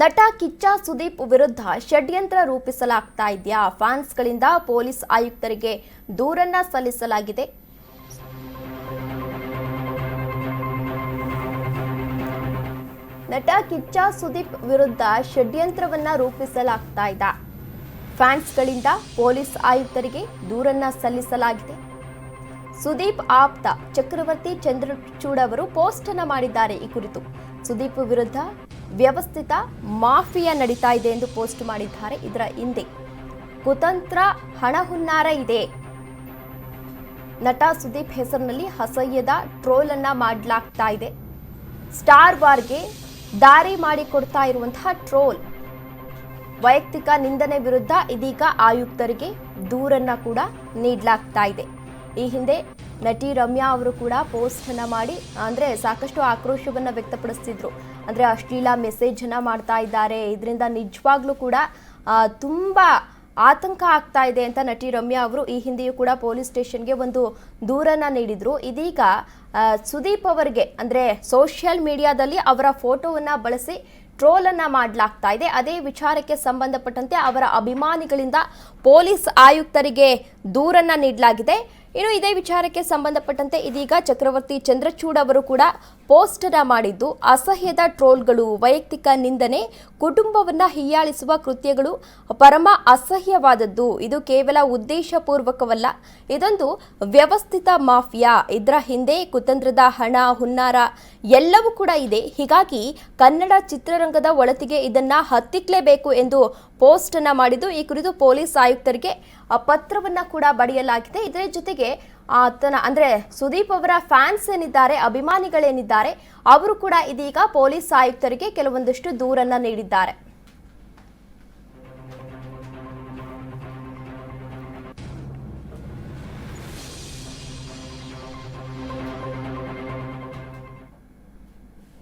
ನಟ ಕಿಚ್ಚ ಸುದೀಪ್ ವಿರುದ್ಧ ಷಡ್ಯಂತ್ರ ರೂಪಿಸಲಾಗ್ತಾ ಇದೆಯಾ? ಫ್ಯಾನ್ಸ್ಗಳಿಂದ ಪೊಲೀಸ್ ಆಯುಕ್ತರಿಗೆ ದೂರನ್ನ ಸಲ್ಲಿಸಲಾಗಿದೆ. ನಟ ಕಿಚ್ಚ ಸುದೀಪ್ ವಿರುದ್ಧ ಷಡ್ಯಂತ್ರವನ್ನ ರೂಪಿಸಲಾಗ್ತಾ ಇದೆ. ಫ್ಯಾನ್ಸ್ಗಳಿಂದ ಪೊಲೀಸ್ ಆಯುಕ್ತರಿಗೆ ದೂರನ್ನ ಸಲ್ಲಿಸಲಾಗಿದೆ. ಸುದೀಪ್ ಆಪ್ತ ಚಕ್ರವರ್ತಿ ಚಂದ್ರಚೂಡ್ ಅವರು ಪೋಸ್ಟ್ ಅನ್ನ ಮಾಡಿದ್ದಾರೆ ಈ ಕುರಿತು. ಸುದೀಪ್ ವಿರುದ್ಧ ವ್ಯವಸ್ಥಿತ ಮಾಫಿಯಾ ನಡೀತಾ ಇದೆ ಎಂದು ಪೋಸ್ಟ್ ಮಾಡಿದ್ದಾರೆ. ಇದರ ಹಿಂದೆ ಕುತಂತ್ರ ಹಣ ಹುನ್ನಾರ ಇದೆ. ನಟ ಸುದೀಪ್ ಹೆಸರಿನಲ್ಲಿ ಅಸಹ್ಯದ ಟ್ರೋಲ್ ಅನ್ನ ಮಾಡಲಾಗ್ತಾ ಇದೆ. ಸ್ಟಾರ್ ವಾರ್ಗೆ ದಾರಿ ಮಾಡಿಕೊಡ್ತಾ ಇರುವಂತಹ ಟ್ರೋಲ್. ವೈಯಕ್ತಿಕ ನಿಂದನೆ ವಿರುದ್ಧ ಇದೀಗ ಆಯುಕ್ತರಿಗೆ ದೂರನ್ನ ಕೂಡ ನೀಡಲಾಗ್ತಾ ಇದೆ. ಈ ಹಿಂದೆ ನಟಿ ರಮ್ಯಾ ಅವರು ಕೂಡ ಪೋಸ್ಟ್ ಅನ್ನ ಮಾಡಿ, ಅಂದ್ರೆ ಸಾಕಷ್ಟು ಆಕ್ರೋಶವನ್ನ ವ್ಯಕ್ತಪಡಿಸ್ತಿದ್ರು. ಅಂದ್ರೆ ಅಶ್ಲೀಲ ಮೆಸೇಜ್ ಅನ್ನ ಮಾಡ್ತಾ ಇದ್ದಾರೆ. ಇದರಿಂದ ನಿಜವಾಗ್ಲೂ ಕೂಡ ತುಂಬಾ ಆತಂಕ ಆಗ್ತಾ ಇದೆ ಅಂತ ನಟಿ ರಮ್ಯಾ ಅವರು ಈ ಹಿಂದೆಯೂ ಕೂಡ ಪೊಲೀಸ್ ಸ್ಟೇಷನ್ಗೆ ಒಂದು ದೂರನ್ನ ನೀಡಿದ್ರು. ಇದೀಗ ಸುದೀಪ್ ಅವರಿಗೆ, ಅಂದ್ರೆ ಸೋಷಿಯಲ್ ಮೀಡಿಯಾದಲ್ಲಿ ಅವರ ಫೋಟೋವನ್ನ ಬಳಸಿ ಟ್ರೋಲ್ ಅನ್ನ ಮಾಡಲಾಗ್ತಾ ಇದೆ. ಅದೇ ವಿಚಾರಕ್ಕೆ ಸಂಬಂಧಪಟ್ಟಂತೆ ಅವರ ಅಭಿಮಾನಿಗಳಿಂದ ಪೊಲೀಸ್ ಆಯುಕ್ತರಿಗೆ ದೂರನ್ನ ನೀಡಲಾಗಿದೆ. ಇನ್ನು ಇದೇ ವಿಚಾರಕ್ಕೆ ಸಂಬಂಧಪಟ್ಟಂತೆ ಇದೀಗ ಚಕ್ರವರ್ತಿ ಚಂದ್ರಚೂಡ್ ಅವರು ಕೂಡ ಪೋಸ್ಟ್ ಮಾಡಿದ್ದು, ಅಸಹ್ಯದ ಟ್ರೋಲ್ಗಳು, ವೈಯಕ್ತಿಕ ನಿಂದನೆ, ಕುಟುಂಬವನ್ನ ಹೀಯಾಳಿಸುವ ಕೃತ್ಯಗಳು ಪರಮ ಅಸಹ್ಯವಾದದ್ದು. ಇದು ಕೇವಲ ಉದ್ದೇಶಪೂರ್ವಕವಲ್ಲ. ಇದೊಂದು ವ್ಯವಸ್ಥಿತ ಮಾಫಿಯಾ. ಇದರ ಹಿಂದೆ ಕುತಂತ್ರದ ಹಣ, ಹುನ್ನಾರ ಎಲ್ಲವೂ ಕೂಡ ಇದೆ. ಹೀಗಾಗಿ ಕನ್ನಡ ಚಿತ್ರರಂಗದ ಒಳತಿಗೆ ಇದನ್ನ ಹತ್ತಿಕ್ಲೇಬೇಕು ಎಂದು ಪೋಸ್ಟ್ ಅನ್ನ ಮಾಡಿದ್ದು. ಈ ಕುರಿತು ಪೊಲೀಸ್ ಆಯುಕ್ತರಿಗೆ ಪತ್ರವನ್ನ ಕೂಡ ಬಡಿಯಲಾಗಿದೆ. ಇದರ ಜೊತೆಗೆ ಆತನ, ಅಂದ್ರೆ ಸುದೀಪ್ ಅವರ ಫ್ಯಾನ್ಸ್ ಏನಿದ್ದಾರೆ, ಅಭಿಮಾನಿಗಳೇನಿದ್ದಾರೆ, ಅವರು ಕೂಡ ಇದೀಗ ಪೊಲೀಸ್ ಆಯುಕ್ತರಿಗೆ ಕೆಲವೊಂದಷ್ಟು ದೂರನ್ನ ನೀಡಿದ್ದಾರೆ.